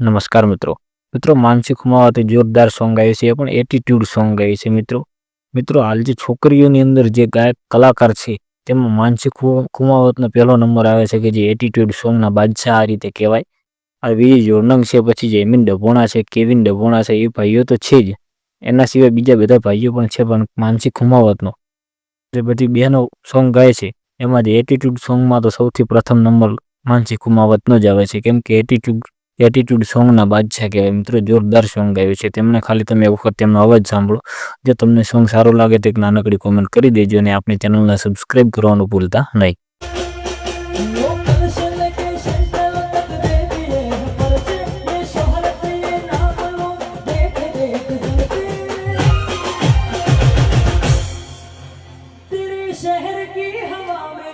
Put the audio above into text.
નમસ્કાર મિત્રો. મિત્રો માનસી ખુમાવતે જોરદાર સોંગ ગાયું છે એ પણ એટીટ્યુડ સોંગ ગાયું છે મિત્રો. મિત્રો, હાલ જે છોકરીઓની અંદર જે ગાયક કલાકાર છે, તેમાં માનસી ખુ- ખુમાવતનો પહેલો નંબર આવે છે કે જે એટીટ્યુડ સોંગના બાદશાહ આ રીતે કહેવાય. આ વિજય જોરનંગ છે, પછી જે એમિન ડભોણા છે, કેવિન ડભોણા છે, એ ભાઈઓ તો છે જ. એના સિવાય બીજા બધા ભાઈઓ પણ છે, પણ માનસી ખુમાવતનો જે બધી બહેનો સોંગ ગાય છે, એમાં જે એટીટ્યુડ સોંગમાં તો સૌથી પ્રથમ નંબર માનસી ખુમાવતનો જ આવે છે. કેમ કે એટીટ્યુડ એટીટ્યુડ સોંગના બાદશાહ કહેવાય મિત્રો જોરદાર સોંગ ગાયું છે. તેમને ખાલી તમે એક વખત તેમનો અવાજ સાંભળો. જો તમને સોંગ સારું લાગે તો એક નાનકડી કોમેન્ટ કરી દેજો અને આપણી ચેનલને સબસ્ક્રાઈબ કરવાનું ભૂલતા નહીં. शहर की हवा में